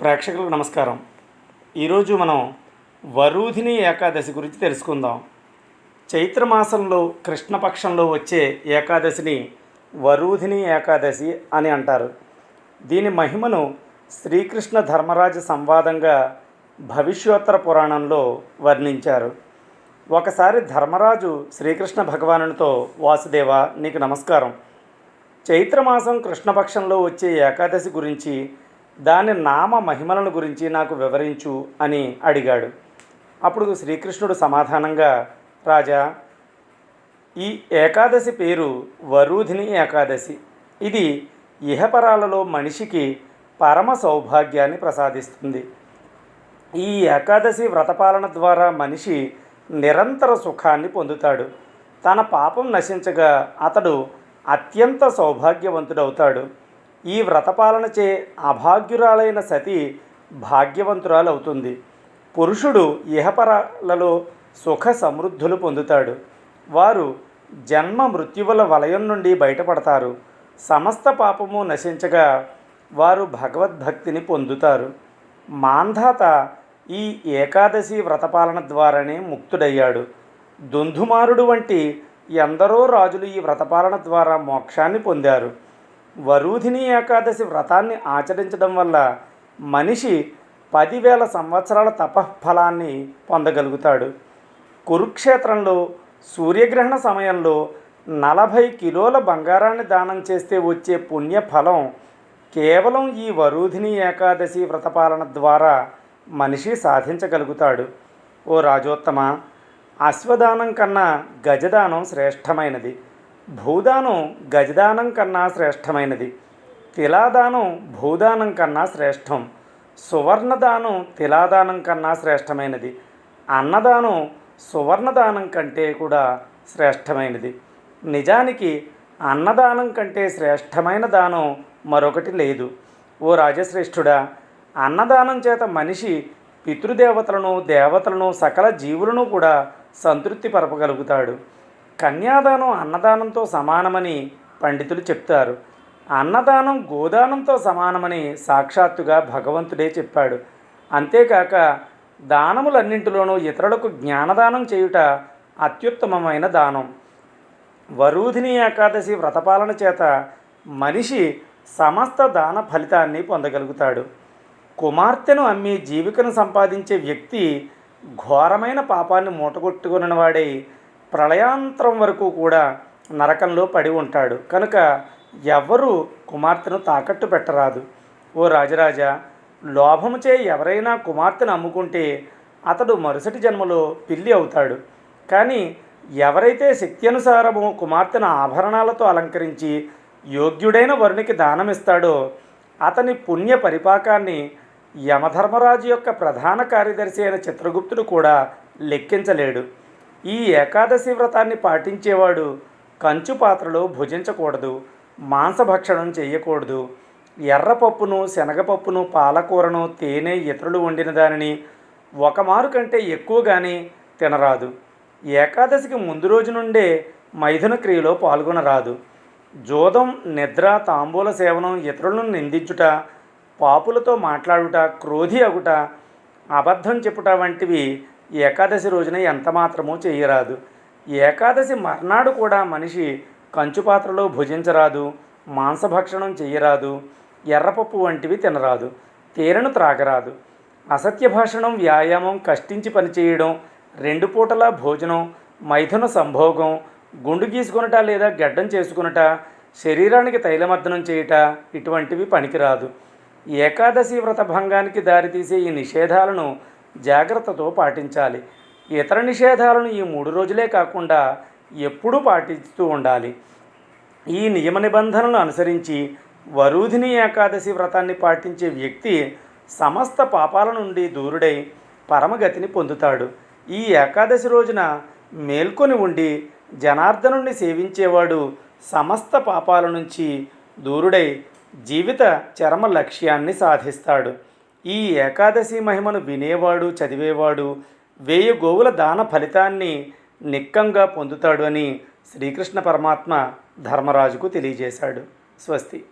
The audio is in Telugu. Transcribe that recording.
ప్రేక్షకులకు నమస్కారం. ఈరోజు మనం వరూధిని ఏకాదశి గురించి తెలుసుకుందాం. చైత్రమాసంలో కృష్ణపక్షంలో వచ్చే ఏకాదశిని వరూధిని ఏకాదశి అని అంటారు. దీని మహిమను శ్రీకృష్ణ ధర్మరాజ సంవాదంగా భవిష్యోత్తర పురాణంలో వర్ణించారు. ఒకసారి ధర్మరాజు శ్రీకృష్ణ భగవానునితో వాసుదేవ నీకు నమస్కారం. చైత్రమాసం కృష్ణపక్షంలో వచ్చే ఏకాదశి గురించి దాని నామ మహిమలను గురించి నాకు వివరించు అని అడిగాడు. అప్పుడు శ్రీకృష్ణుడు సమాధానంగా రాజా ఈ ఏకాదశి పేరు వరూధిని ఏకాదశి. ఇది ఇహపరాలలో మనిషికి పరమ సౌభాగ్యాన్ని ప్రసాదిస్తుంది. ఈ ఏకాదశి వ్రతపాలన ద్వారా మనిషి నిరంతర సుఖాన్ని పొందుతాడు. తన పాపం నశించగా అతడు అత్యంత సౌభాగ్యవంతుడవుతాడు. ఈ వ్రతపాలనచే అభాగ్యురాలైన సతి భాగ్యవంతురాలవుతుంది. పురుషుడు ఇహపరాలలో సుఖ సమృద్ధులు పొందుతాడు. వారు జన్మ మృత్యువుల వలయం నుండి బయటపడతారు. సమస్త పాపము నశించగా వారు భగవద్భక్తిని పొందుతారు. మాంధాత ఈ ఏకాదశి వ్రతపాలన ద్వారానే ముక్తుడయ్యాడు. దుంధుమారుడు వంటి ఎందరో రాజులు ఈ వ్రతపాలన ద్వారా మోక్షాన్ని పొందారు. వరూధిని ఏకాదశి వ్రతాన్ని ఆచరించడం వల్ల మనిషి పదివేల సంవత్సరాల తపఫలాన్ని పొందగలుగుతాడు. కురుక్షేత్రంలో సూర్యగ్రహణ సమయంలో నలభై కిలోల బంగారాన్ని దానం చేస్తే వచ్చే పుణ్యఫలం కేవలం ఈ వరూధిని ఏకాదశి వ్రతపాలన ద్వారా మనిషి సాధించగలుగుతాడు. ఓ రాజోత్తమ అశ్వదానం కన్నా గజదానం శ్రేష్టమైనది. భూదానం గజదానం కన్నా శ్రేష్టమైనది. తిలాదానం భూదానం కన్నా శ్రేష్టం. సువర్ణదానం తిలాదానం కన్నా శ్రేష్టమైనది. అన్నదానం సువర్ణదానం కంటే కూడా శ్రేష్టమైనది. నిజానికి అన్నదానం కంటే శ్రేష్టమైన దానం మరొకటి లేదు. ఓ రాజశ్రేష్ఠుడా అన్నదానం చేత మనిషి పితృదేవతలను దేవతలను సకల జీవులను కూడా సంతృప్తి పరపగలుగుతాడు. కన్యాదానం అన్నదానంతో సమానమని పండితులు చెప్తారు. అన్నదానం గోదానంతో సమానమని సాక్షాత్తుగా భగవంతుడే చెప్పాడు. అంతేకాక దానములన్నింటిలోనూ ఇతరులకు జ్ఞానదానం చేయుట అత్యుత్తమమైన దానం. వరూధిని ఏకాదశి వ్రతపాలన చేత మనిషి సమస్త దాన ఫలితాన్ని పొందగలుగుతాడు. కుమార్తెను అమ్మి జీవికను సంపాదించే వ్యక్తి ఘోరమైన పాపాన్ని మూటగొట్టుకున్నవాడై ప్రళయాంతరం వరకు కూడా నరకంలో పడి ఉంటాడు. కనుక ఎవ్వరూ కుమార్తెను తాకట్టు పెట్టరాదు. ఓ రాజరాజా లోభముచే ఎవరైనా కుమార్తెను అమ్ముకుంటే అతడు మరుసటి జన్మలో పిల్లి అవుతాడు. కానీ ఎవరైతే శక్తి అనుసారము కుమార్తెను ఆభరణాలతో అలంకరించి యోగ్యుడైన వరునికి దానమిస్తాడో అతని పుణ్య పరిపాకాన్ని యమధర్మరాజు యొక్క ప్రధాన కార్యదర్శి అయిన చిత్రగుప్తుడు కూడా లెక్కించలేడు. ఈ ఏకాదశి వ్రతాన్ని పాటించేవాడు కంచు పాత్రలో భుజించకూడదు మాంసభక్షణం చేయకూడదు ఎర్రపప్పును శనగపప్పును పాలకూరను తేనె ఇతరులు వండిన దానిని ఒక మారు కంటే ఎక్కువగాని తినరాదు. ఏకాదశికి ముందు రోజు నుండే మైథున క్రియలో పాల్గొనరాదు. జోదం నిద్ర తాంబూల సేవనం ఇతరులను నిందించుట పాపులతో మాట్లాడుట క్రోధి అగుట అబద్ధం చెప్పుట వంటివి ఏకాదశి రోజున ఎంత మాత్రమూ చేయరాదు. ఏకాదశి మర్నాడు కూడా మనిషి కంచు పాత్రలో భుజించరాదు మాంసభక్షణం చేయరాదు ఎర్రపప్పు వంటివి తినరాదు తేనెను త్రాగరాదు. అసత్య భాషణం వ్యాయామం కష్టించి పనిచేయడం రెండు పూటల భోజనం మైథున సంభోగం గుండు గీసుకునట లేదా గడ్డం చేసుకునట శరీరానికి తైలమర్దనం చేయుట ఇటువంటివి పనికిరాదు. ఏకాదశి వ్రత భంగానికి దారితీసే ఈ నిషేధాలను జాగ్రత్తతో పాటించాలి. ఇతర నిషేధాలను ఈ మూడు రోజులే కాకుండా ఎప్పుడూ పాటిస్తూ ఉండాలి. ఈ నియమ నిబంధనలను అనుసరించి వరూధిని ఏకాదశి వ్రతాన్ని పాటించే వ్యక్తి సమస్త పాపాల నుండి దూరుడై పరమగతిని పొందుతాడు. ఈ ఏకాదశి రోజున మేల్కొని ఉండి జనార్దనుణ్ణి సేవించేవాడు సమస్త పాపాల నుంచి దూరుడై జీవిత చరమ లక్ష్యాన్ని సాధిస్తాడు. ఈ ఏకాదశి మహిమను వినేవాడు చదివేవాడు వేయి గోవుల దాన ఫలితాన్ని నిక్కంగా పొందుతాడు అని శ్రీకృష్ణ పరమాత్మ ధర్మరాజుకు తెలియజేశాడు. స్వస్తి.